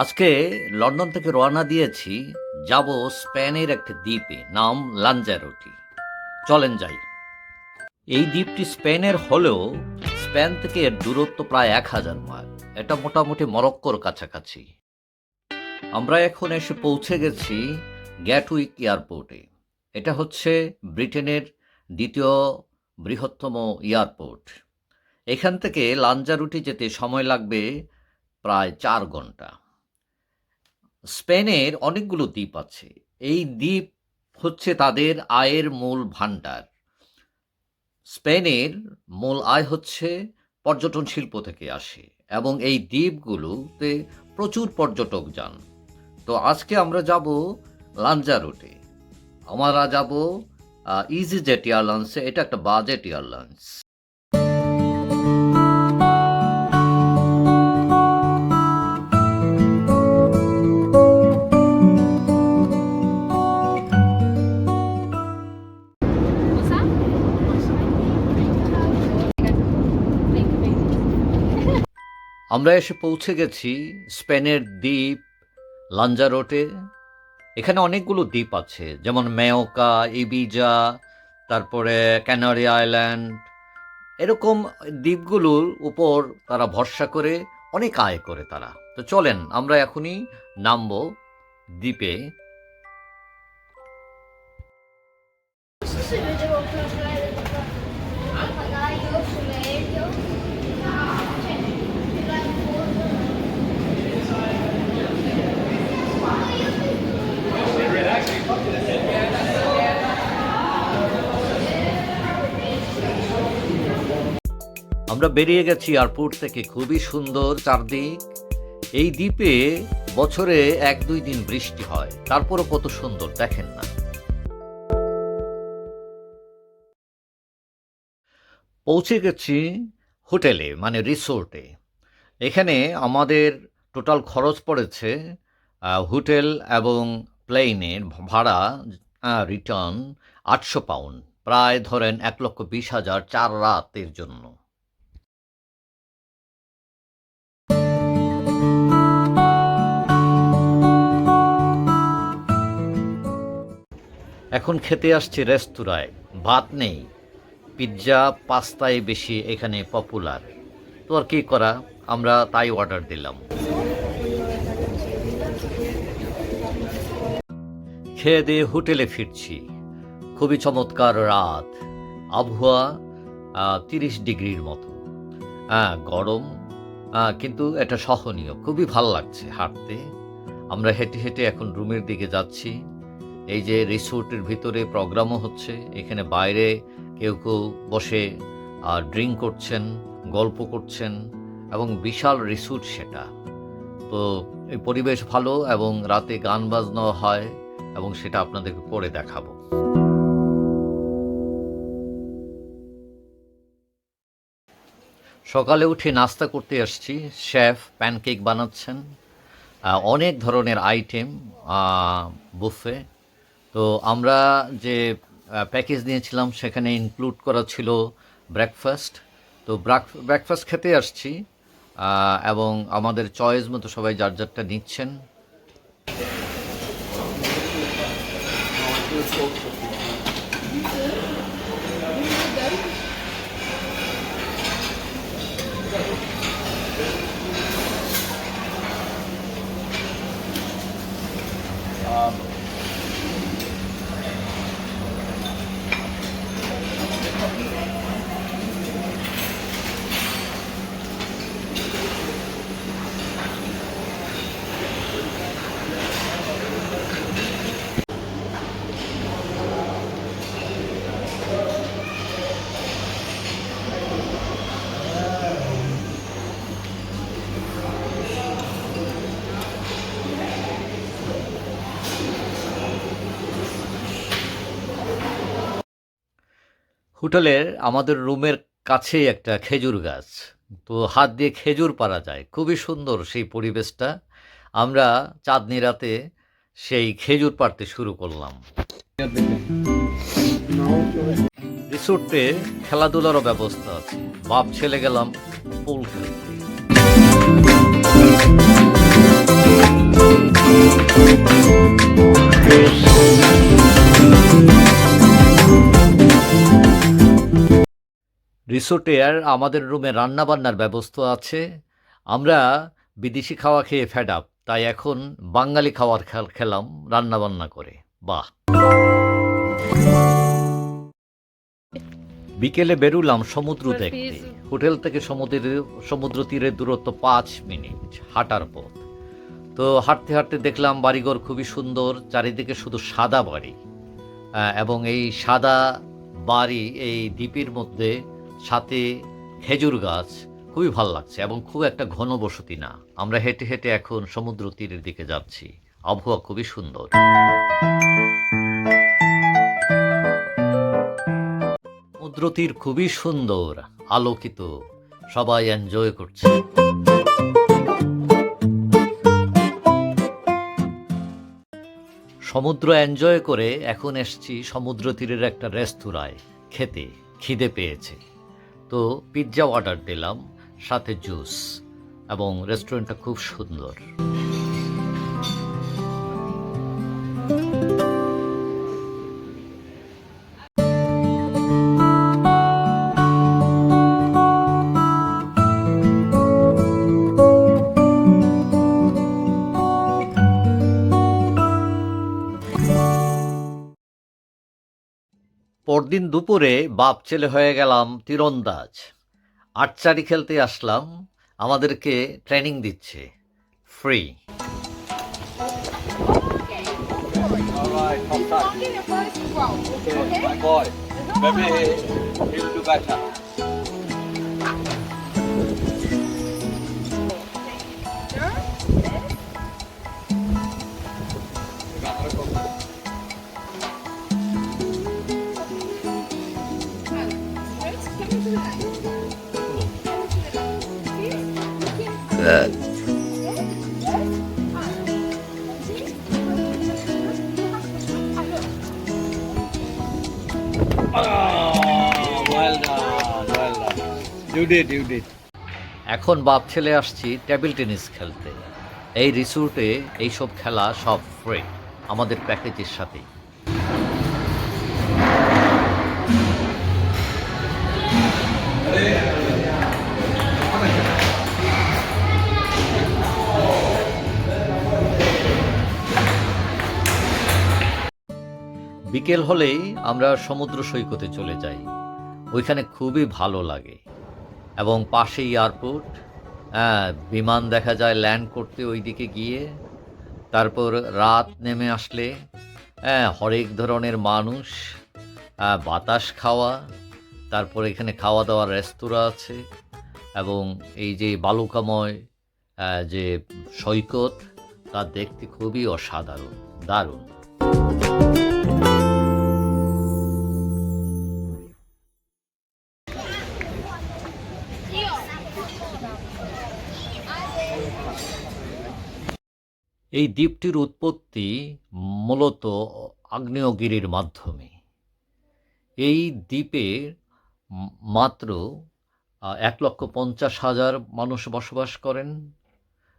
আজকে লন্ডন থেকে রওনা দিয়েছি, যাব স্পেনের একটি দ্বীপে, নাম লাঞ্জারোটি চলেন যাই। এই দ্বীপটি স্পেনের হলেও স্পেন থেকে এর দূরত্ব প্রায় এক হাজার মাইল। এটা মোটামুটি মরক্কোর কাছাকাছি। আমরা এখন এসে পৌঁছে গেছি গ্যাটউইক এয়ারপোর্টে। এটা হচ্ছে ব্রিটেনের দ্বিতীয় বৃহত্তম এয়ারপোর্ট। এখান থেকে লাঞ্জারুটি যেতে সময় লাগবে প্রায় চার ঘণ্টা। স্পেনের অনেকগুলো দ্বীপ আছে। এই দ্বীপ হচ্ছে তাদের আয়ের মূল ভাণ্ডার। স্পেনের মূল আয় হচ্ছে পর্যটন শিল্প থেকে আসে এবং এই দ্বীপগুলোতে প্রচুর পর্যটক যান। তো আজকে আমরা যাব লাঞ্জারোটে আমরা যাব ইজি জেট এয়ারলাইন্সে এটা একটা বাজেট এয়ারলাইন্স আমরা এসে পৌঁছে গেছি স্পেনের দ্বীপ লাঞ্জারোটে এখানে অনেকগুলো দ্বীপ আছে, যেমন মেয়োকা ইবিজা, তারপরে ক্যানারি আইল্যান্ড। এরকম দ্বীপগুলোর উপর তারা ভরসা করে, অনেক আয় করে তারা। তো চলেন, আমরা এখনই নামব দ্বীপে। আমরা বেরিয়ে গেছি এয়ারপোর্ট থেকে। খুবই সুন্দর চারদিক। এই দ্বীপে বছরে এক দুই দিন বৃষ্টি হয়। তারপরও কত সুন্দর, দেখেন না। পৌঁছে গেছি হোটেলে মানে রিসোর্টে। এখানে আমাদের টোটাল খরচ পড়েছে হোটেল এবং প্লেনের ভাড়া রিটার্ন আটশো পাউন্ড প্রায় ধরেন এক লক্ষ বিশ হাজার চার রাতের জন্য। এখন খেতে আসছি রেস্তোরাঁয়। ভাত নেই। পিৎজা, পাস্তাই বেশি এখানে পপুলার। তো আর কি করা? আমরা তাই অর্ডার দিলাম। খেয়ে দিয়ে হোটেলে ফিরছি। খুবই চমৎকার রাত। আবহাওয়া তিরিশ ডিগ্রির মতো। হ্যাঁ গরম কিন্তু এটা সহনীয়। খুবই ভালো লাগছে হাঁটতে। আমরা হেঁটে হেঁটে এখন রুমের দিকে যাচ্ছি। এই যে রিসোর্টের ভিতরে প্রোগ্রামও হচ্ছে, এখানে বাইরে কেউ কেউ বসে ড্রিঙ্ক করছেন, গল্প করছেন এবং বিশাল রিসোর্ট সেটা। তো এই পরিবেশ ভালো এবং রাতে গান বাজনাও হয় এবং সেটা আপনাদেরকে পরে দেখাবো। সকালে উঠে নাস্তা করতে আসছি, শেফ প্যানকেক বানাচ্ছেন অনেক ধরনের আইটেম বুফে তো আমরা যে প্যাকেজ নিয়েছিলাম সেখানে ইনক্লুড করা ছিল ব্রেকফাস্ট তো ব্রেকফাস্ট খেতে আসছি এবং আমাদের চয়েস মতো সবাই যার যারটা নিচ্ছেন। হোটেলের আমাদের রুমের কাছেই একটা খেজুর গাছ। তো হাত দিয়ে খেজুর পারা যায়। খুবই সুন্দর সেই পরিবেশটা। আমরা চাঁদনি রাতে সেই খেজুর পাড়তে শুরু করলাম। রিসোর্টে খেলাধুলারও ব্যবস্থা আছে। বাপ, ছেলে গেলাম পুল খেলতে। আর আমাদের রুমে রান্নাবান্নার ব্যবস্থা আছে। আমরা বিদেশি খাওয়া খেয়ে ফেড আপ তাই এখন বাঙালি খাওয়ার খেল- খেলাম রান্নাবান্না করে। বাহ! বিকেলে বেরুলাম সমুদ্র দেখতে। হোটেল থেকে সমুদ্রের সমুদ্র তীরের দূরত্ব পাঁচ মিনিট হাঁটার পথ। তো হাঁটতে হাঁটতে দেখলাম বাড়িঘর খুবই সুন্দর চারিদিকে শুধু সাদা বাড়ি। এবং এই সাদা বাড়ি এই দ্বীপের মধ্যে সাথে খেজুর গাছ খুবই ভালো লাগছে এবং খুব একটা ঘন বসতি না। আমরা হেঁটে হেঁটে এখন সমুদ্র তীরের দিকে যাচ্ছি। আবহাওয়া খুবই সুন্দর। সমুদ্র তীর খুবই সুন্দর, আলোকিত, সবাই এনজয় করছে। সমুদ্র এনজয় করে এখন এসছি সমুদ্র তীরের একটা রেস্তোরাঁয়। খেতে খিদে পেয়েছে। তো পিৎজা অর্ডার দিলাম সাথে জুস এবং রেস্টুরেন্টটা খুব সুন্দর। পরদিন দুপুরে বাপ ছেলে হয়ে গেলাম তীরন্দাজ আটচারি খেলতে আসলাম আমাদেরকে ট্রেনিং দিচ্ছে free. Okay, my boy. Maybe he'll do better. Did. এখন বাপ ছেলে আসছি টেবিল টেনিস খেলতে এই রিসোর্টে এইসব খেলা সব ফ্রি আমাদের প্যাকেজের সাথেই বিকেল হলেই আমরা সমুদ্র সৈকতে চলে যাই। ওইখানে খুবই ভালো লাগে। এবং পাশে এয়ারপোর্ট। হ্যাঁ বিমান দেখা যায় ল্যান্ড করতে ওইদিকে গিয়ে। তারপর রাত নেমে আসলে হ্যাঁ হরেক ধরনের মানুষ হ্যাঁ, বাতাস খাওয়া তারপর এখানে খাওয়া দাওয়ার রেস্তোরাঁ আছে। এবং এই যে বালুকাময় যে সৈকত তা দেখতে খুবই অসাধারণ দারুণ। এই দ্বীপটির উৎপত্তি মূলত আগ্নেয়গিরির মাধ্যমে। এই দ্বীপে মাত্র এক লক্ষ পঞ্চাশ হাজার মানুষ বসবাস করেন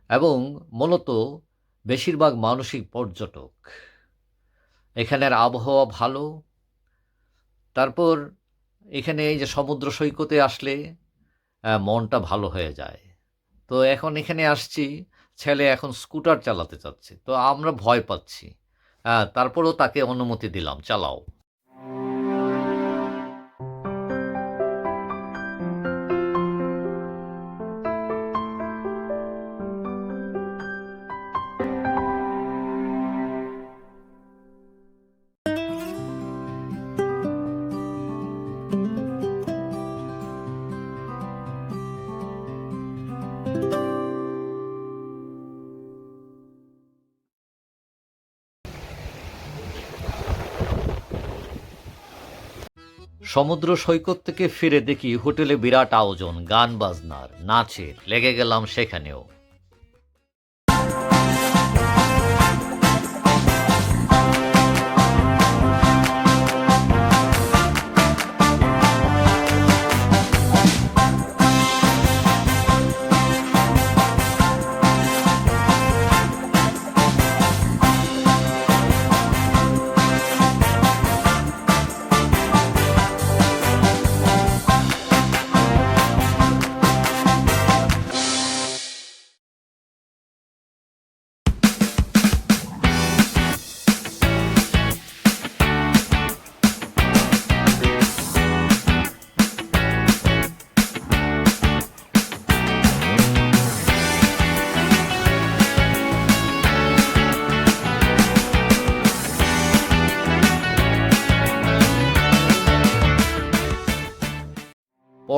এবং মূলত বেশিরভাগ মানসিক পর্যটক। এখানের আবহাওয়া ভালো। তারপর এখানে এই যে সমুদ্র সৈকতে আসলে মনটা ভালো হয়ে যায়। তো এখন এখানে আসছি, ছেলে এখন স্কুটার চালাতে চাচ্ছে, তো আমরা ভয় পাচ্ছি। হ্যাঁ তারপরেও তাকে অনুমতি দিলাম, চালাও। সমুদ্র সৈকত থেকে ফিরে দেখি হোটেলে বিরাট আয়োজন গান বাজনার নাচের লেগে গেলাম সেখানেও।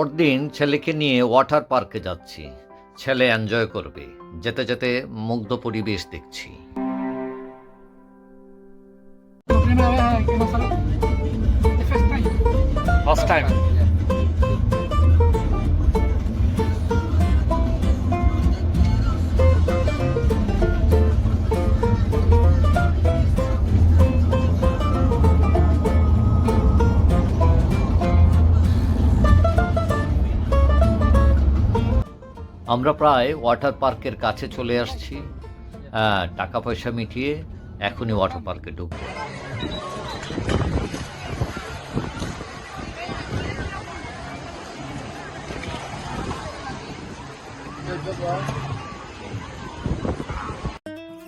পরদিন ছেলেকে নিয়ে ওয়াটার পার্কে যাচ্ছি। ছেলে এনজয় করবে। যেতে যেতে মুগ্ধ পরিবেশ দেখছি। ফার্স্ট vez আমরা প্রায় ওয়াটার পার্কের কাছে চলে আসছি। টাকা পয়সা মিটিয়ে এখনই ওয়াটার পার্কে ঢুকবো।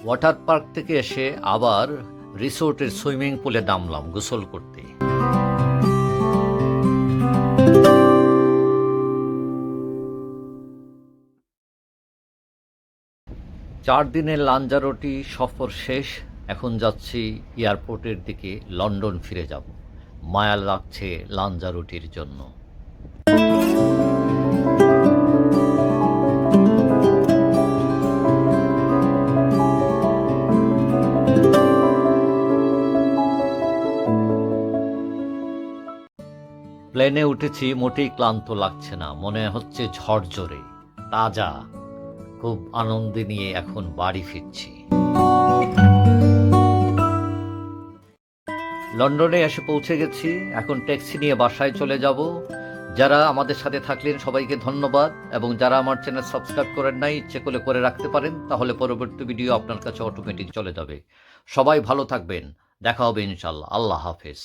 ওয়াটার পার্ক থেকে এসে আবার রিসোর্টের সুইমিং পুলে নামলাম গোসল করতে। চার দিনের লাঞ্জারোটি সফর শেষ, এখন যাচ্ছি এয়ারপোর্টের দিকে, লন্ডন ফিরে যাব। মায়া লাগছে লাঞ্জারোটির জন্য। প্লেনে উঠেছি, মোটেই ক্লান্ত লাগছে না, মনে হচ্ছে ঝড়ঝরে তাজা খুব আনন্দে নিয়ে এখন বাড়ি ফিরছি। লন্ডনে এসে পৌঁছে গেছি। এখন ট্যাক্সি নিয়ে বাসায় চলে যাব। যারা আমাদের সাথে থাকলেন সবাইকে ধন্যবাদ এবং যারা আমার চ্যানেল সাবস্ক্রাইব করেন নাই, ইচ্ছে করে করে রাখতে পারেন, তাহলে পরবর্তী ভিডিও আপনার কাছে অটোমেটিক চলে যাবে। সবাই ভালো থাকবেন। দেখা হবে ইনশাল্লাহ আল্লাহ হাফেজ।